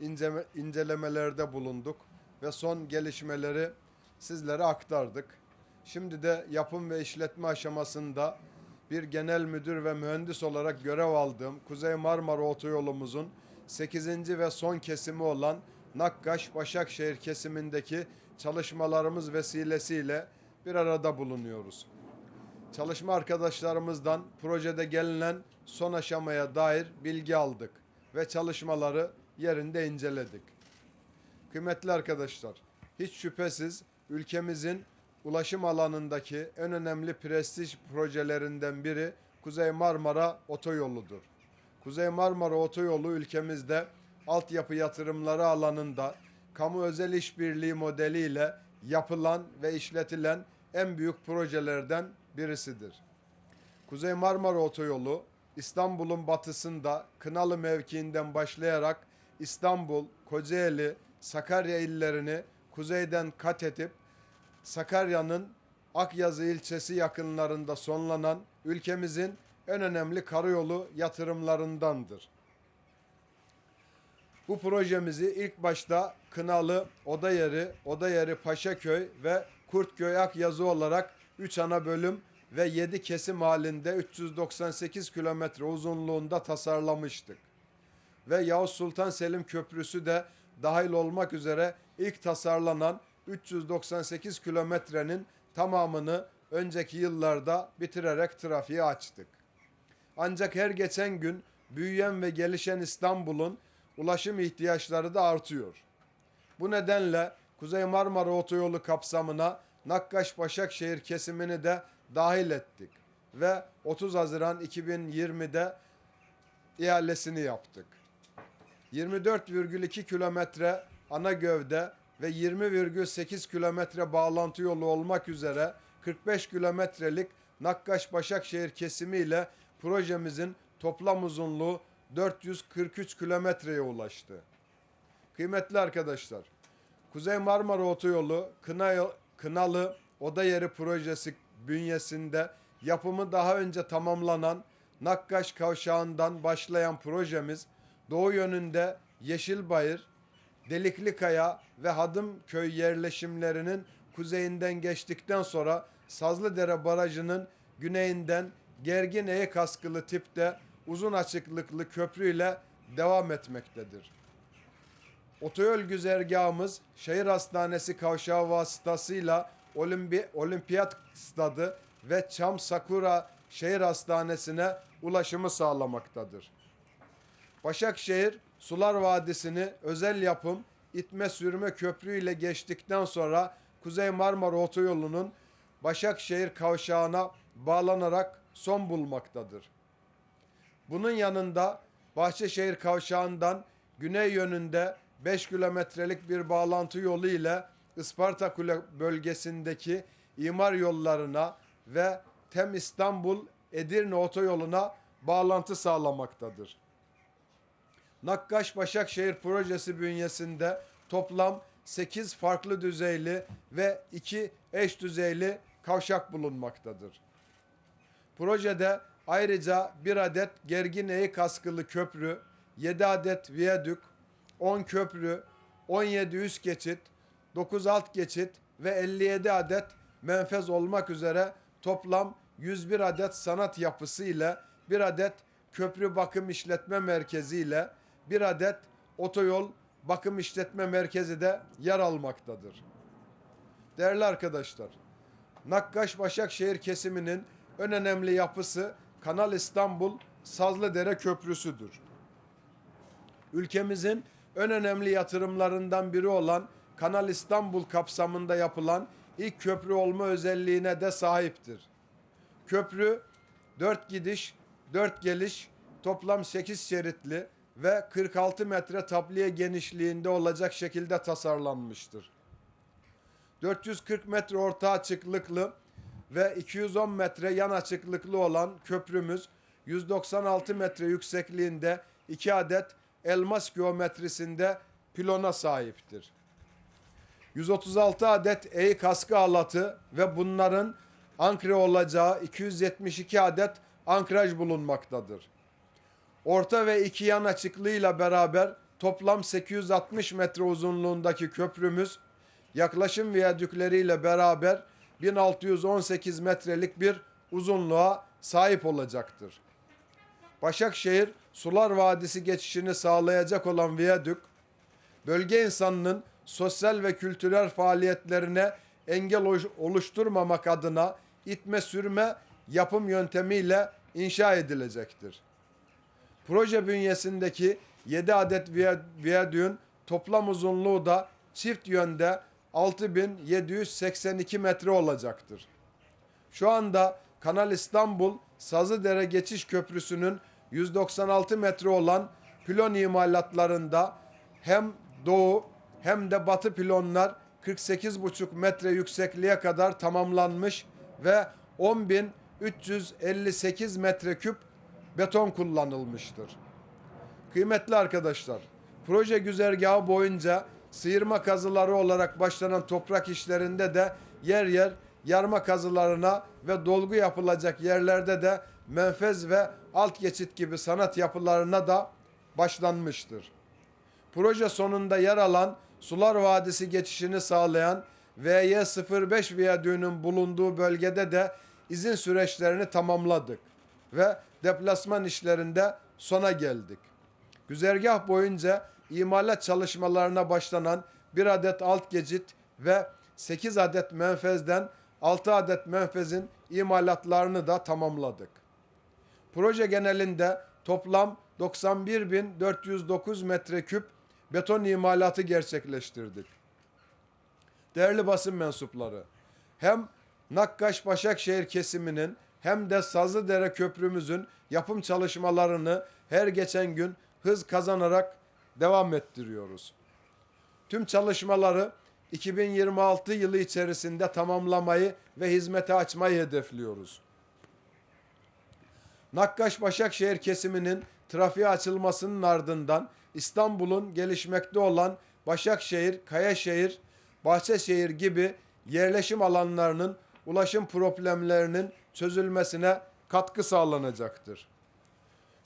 ince- incelemelerde bulunduk ve son gelişmeleri sizlere aktardık. Şimdi de yapım ve işletme aşamasında bir genel müdür ve mühendis olarak görev aldığım Kuzey Marmara Otoyolumuzun 8. ve son kesimi olan Nakkaş Başakşehir kesimindeki çalışmalarımız vesilesiyle bir arada bulunuyoruz. Çalışma arkadaşlarımızdan projede gelinen son aşamaya dair bilgi aldık ve çalışmaları yerinde inceledik. Kıymetli arkadaşlar, hiç şüphesiz ülkemizin ulaşım alanındaki en önemli prestij projelerinden biri Kuzey Marmara Otoyolu'dur. Kuzey Marmara Otoyolu ülkemizde altyapı yatırımları alanında kamu özel işbirliği modeliyle yapılan ve işletilen en büyük projelerden birisidir. Kuzey Marmara Otoyolu İstanbul'un batısında Kınalı mevkiinden başlayarak İstanbul, Kocaeli, Sakarya illerini kuzeyden kat edip Sakarya'nın Akyazı ilçesi yakınlarında sonlanan ülkemizin en önemli karayolu yatırımlarındandır. Bu projemizi ilk başta Kınalı, Odayeri, Odayeri Paşaköy ve Kurtköy Akyazı olarak 3 ana bölüm ve 7 kesim halinde 398 kilometre uzunluğunda tasarlamıştık. Ve Yavuz Sultan Selim Köprüsü de dahil olmak üzere ilk tasarlanan 398 kilometrenin tamamını önceki yıllarda bitirerek trafiğe açtık. Ancak her geçen gün büyüyen ve gelişen İstanbul'un ulaşım ihtiyaçları da artıyor. Bu nedenle Kuzey Marmara Otoyolu kapsamına Nakkaş Başakşehir kesimini de dahil ettik ve 30 Haziran 2020'de ihalesini yaptık. 24,2 kilometre ana gövde ve 20,8 kilometre bağlantı yolu olmak üzere 45 kilometrelik Nakkaş Başakşehir kesimi ile projemizin toplam uzunluğu 443 kilometreye ulaştı. Kıymetli arkadaşlar, Kuzey Marmara Otoyolu Kına, Kınalı Oda Yeri projesi bünyesinde yapımı daha önce tamamlanan Nakkaş Kavşağı'ndan başlayan projemiz doğu yönünde Yeşilbayır, Deliklikaya ve Hadımköy yerleşimlerinin kuzeyinden geçtikten sonra Sazlıdere Barajı'nın güneyinden Gergin Eğik askılı tipte uzun açıklıklı köprüyle devam etmektedir. Otoyol güzergahımız şehir hastanesi kavşağı vasıtasıyla Olimpi Olimpiyat Stadı ve Çam Sakura Şehir Hastanesi'ne ulaşımı sağlamaktadır. Başakşehir Sular Vadisi'ni özel yapım itme sürme köprü ile geçtikten sonra Kuzey Marmara Otoyolu'nun Başakşehir kavşağına bağlanarak son bulmaktadır. Bunun yanında Bahçeşehir kavşağından güney yönünde 5 kilometrelik bir bağlantı yolu ile Isparta Kule bölgesindeki imar yollarına ve Tem İstanbul Edirne otoyoluna bağlantı sağlamaktadır. Nakkaş Başakşehir projesi bünyesinde toplam 8 farklı düzeyli ve 2 eş düzeyli kavşak bulunmaktadır. Projede ayrıca bir adet gergin eğik askılı köprü, 7 adet viyadük, 10 köprü, 17 üst geçit, 9 alt geçit ve 57 adet menfez olmak üzere toplam 101 adet sanat yapısı ile bir adet köprü bakım işletme merkezi ile bir adet otoyol bakım işletme merkezi de yer almaktadır. Değerli arkadaşlar, Nakkaş Başakşehir kesiminin en önemli yapısı Kanal İstanbul Sazlıdere Köprüsü'dür. Ülkemizin en önemli yatırımlarından biri olan Kanal İstanbul kapsamında yapılan ilk köprü olma özelliğine de sahiptir. Köprü 4 gidiş, 4 geliş, toplam 8 şeritli ve 46 metre tabliye genişliğinde olacak şekilde tasarlanmıştır. 440 metre orta açıklıklı ve 210 metre yan açıklıklı olan köprümüz 196 metre yüksekliğinde 2 adet elmas geometrisinde pilona sahiptir. 136 adet eğik kaskı halatı ve bunların ankre olacağı 272 adet ankraj bulunmaktadır. Orta ve iki yan açıklığıyla beraber toplam 860 metre uzunluğundaki köprümüz yaklaşım viyadükleriyle beraber 1618 metrelik bir uzunluğa sahip olacaktır. Başakşehir Sular Vadisi geçişini sağlayacak olan viyadük, bölge insanının sosyal ve kültürel faaliyetlerine engel oluş- oluşturmamak adına itme sürme yapım yöntemiyle inşa edilecektir. Proje bünyesindeki 7 adet viya- viyadüğün toplam uzunluğu da çift yönde 6782 metre olacaktır. Şu anda Kanal İstanbul Sazıdere Geçiş Köprüsü'nün 196 metre olan pilon imalatlarında hem doğu hem de batı pilonlar 48,5 metre yüksekliğe kadar tamamlanmış ve 10.358 metreküp beton kullanılmıştır. Kıymetli arkadaşlar, proje güzergahı boyunca sıyırma kazıları olarak başlanan toprak işlerinde de yer yer yarma kazılarına ve dolgu yapılacak yerlerde de menfez ve alt geçit gibi sanat yapılarına da başlanmıştır. Proje sonunda yer alan Sular Vadisi geçişini sağlayan VY05 viyadüğünün bulunduğu bölgede de izin süreçlerini tamamladık ve deplasman işlerinde sona geldik. Güzergah boyunca imalat çalışmalarına başlanan bir adet alt geçit ve 8 adet menfezden 6 adet menfezin imalatlarını da tamamladık. Proje genelinde toplam 91.409 metreküp beton imalatı gerçekleştirdik. Değerli basın mensupları, hem Nakkaş Başakşehir kesiminin hem de Sazlıdere Köprümüzün yapım çalışmalarını her geçen gün hız kazanarak devam ettiriyoruz. Tüm çalışmaları 2026 yılı içerisinde tamamlamayı ve hizmete açmayı hedefliyoruz. Nakkaş Başakşehir kesiminin trafiğe açılmasının ardından İstanbul'un gelişmekte olan Başakşehir, Kayaşehir, Bahçeşehir gibi yerleşim alanlarının ulaşım problemlerinin çözülmesine katkı sağlanacaktır.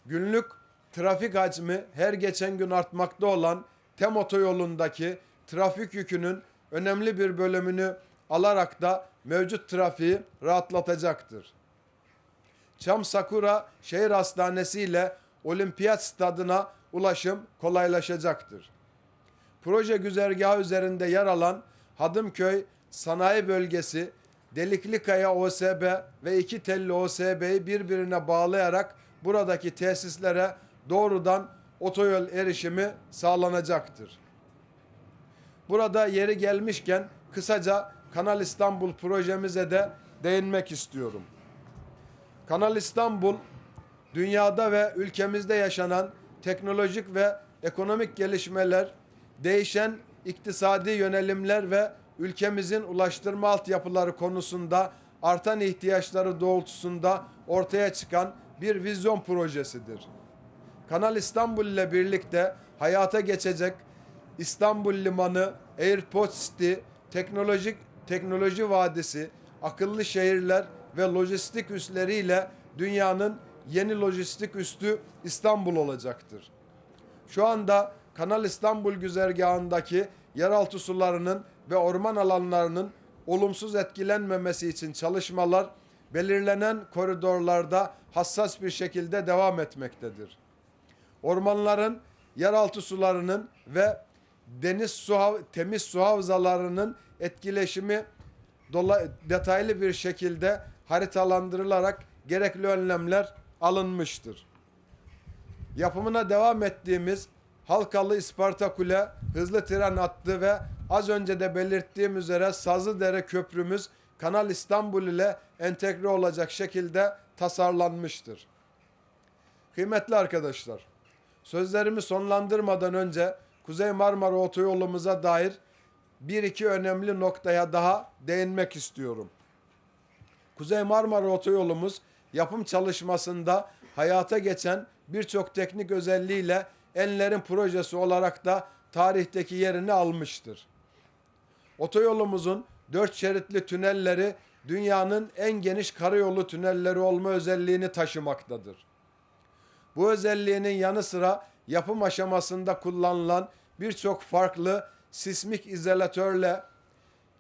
Günlük trafik hacmi her geçen gün artmakta olan TEM otoyolundaki trafik yükünün önemli bir bölümünü alarak da mevcut trafiği rahatlatacaktır. Çam Sakura Şehir Hastanesi ile Olimpiyat Stadına ulaşım kolaylaşacaktır. Proje güzergahı üzerinde yer alan Hadımköy Sanayi Bölgesi, Deliklikaya OSB ve iki telli OSB'yi birbirine bağlayarak buradaki tesislere doğrudan otoyol erişimi sağlanacaktır. Burada yeri gelmişken kısaca Kanal İstanbul projemize de değinmek istiyorum. Kanal İstanbul dünyada ve ülkemizde yaşanan teknolojik ve ekonomik gelişmeler, değişen iktisadi yönelimler ve ülkemizin ulaştırma altyapıları konusunda artan ihtiyaçları doğrultusunda ortaya çıkan bir vizyon projesidir. Kanal İstanbul ile birlikte hayata geçecek İstanbul Limanı, Airport City, teknolojik teknoloji vadisi, akıllı şehirler ve lojistik üsleriyle dünyanın yeni lojistik üstü İstanbul olacaktır. Şu anda Kanal İstanbul güzergahındaki yeraltı sularının ve orman alanlarının olumsuz etkilenmemesi için çalışmalar belirlenen koridorlarda hassas bir şekilde devam etmektedir. Ormanların, yeraltı sularının ve deniz su temiz su havzalarının etkileşimi detaylı bir şekilde haritalandırılarak gerekli önlemler alınmıştır. Yapımına devam ettiğimiz Halkalı İsparta Kule hızlı tren hattı ve az önce de belirttiğim üzere Sazlıdere Köprümüz Kanal İstanbul ile entegre olacak şekilde tasarlanmıştır. Kıymetli arkadaşlar, sözlerimi sonlandırmadan önce Kuzey Marmara Otoyolumuza dair bir iki önemli noktaya daha değinmek istiyorum. Kuzey Marmara Otoyolumuz yapım çalışmasında hayata geçen birçok teknik özelliğiyle Enler'in projesi olarak da tarihteki yerini almıştır. Otoyolumuzun dört şeritli tünelleri dünyanın en geniş karayolu tünelleri olma özelliğini taşımaktadır. Bu özelliğinin yanı sıra yapım aşamasında kullanılan birçok farklı sismik izolatörle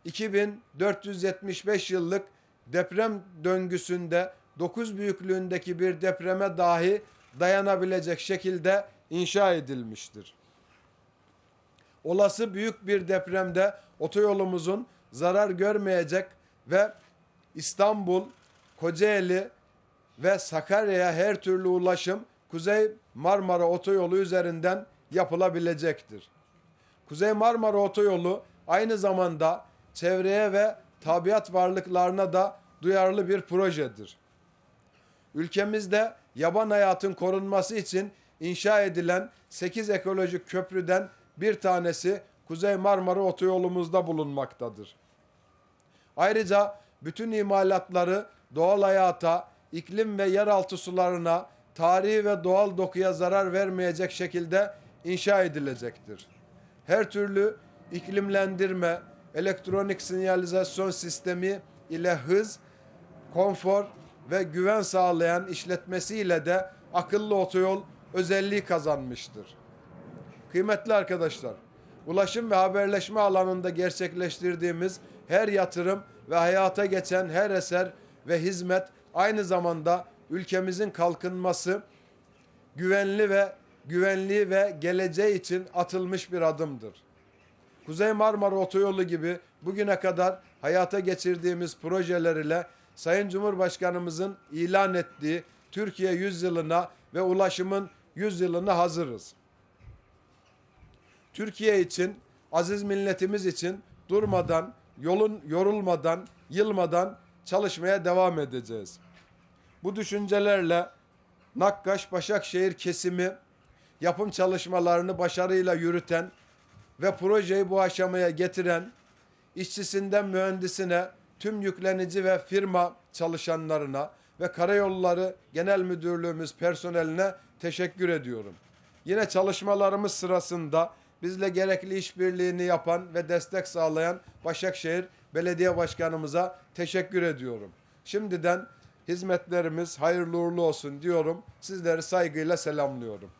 2475 yıllık deprem döngüsünde 9 büyüklüğündeki bir depreme dahi dayanabilecek şekilde inşa edilmiştir. Olası büyük bir depremde otoyolumuzun zarar görmeyecek ve İstanbul, Kocaeli ve Sakarya'ya her türlü ulaşım Kuzey Marmara Otoyolu üzerinden yapılabilecektir. Kuzey Marmara Otoyolu aynı zamanda çevreye ve tabiat varlıklarına da duyarlı bir projedir. Ülkemizde yaban hayatın korunması için inşa edilen 8 ekolojik köprüden bir tanesi Kuzey Marmara Otoyolumuzda bulunmaktadır. Ayrıca bütün imalatları doğal hayata, iklim ve yeraltı sularına, tarihi ve doğal dokuya zarar vermeyecek şekilde inşa edilecektir. Her türlü iklimlendirme, elektronik sinyalizasyon sistemi ile hız, konfor ve güven sağlayan işletmesiyle de akıllı otoyol özelliği kazanmıştır. Kıymetli arkadaşlar, ulaşım ve haberleşme alanında gerçekleştirdiğimiz her yatırım ve hayata geçen her eser ve hizmet aynı zamanda ülkemizin kalkınması, güvenli ve güvenliği ve geleceği için atılmış bir adımdır. Kuzey Marmara Otoyolu gibi bugüne kadar hayata geçirdiğimiz projeler ile Sayın Cumhurbaşkanımızın ilan ettiği Türkiye yüzyılına ve ulaşımın yüzyılına hazırız. Türkiye için, aziz milletimiz için durmadan, yolun yorulmadan, yılmadan çalışmaya devam edeceğiz. Bu düşüncelerle Nakkaş Başakşehir kesimi yapım çalışmalarını başarıyla yürüten ve projeyi bu aşamaya getiren işçisinden mühendisine, tüm yüklenici ve firma çalışanlarına ve Karayolları Genel Müdürlüğümüz personeline teşekkür ediyorum. Yine çalışmalarımız sırasında bizle gerekli işbirliğini yapan ve destek sağlayan Başakşehir Belediye Başkanımıza teşekkür ediyorum. Şimdiden hizmetlerimiz hayırlı uğurlu olsun diyorum. Sizleri saygıyla selamlıyorum.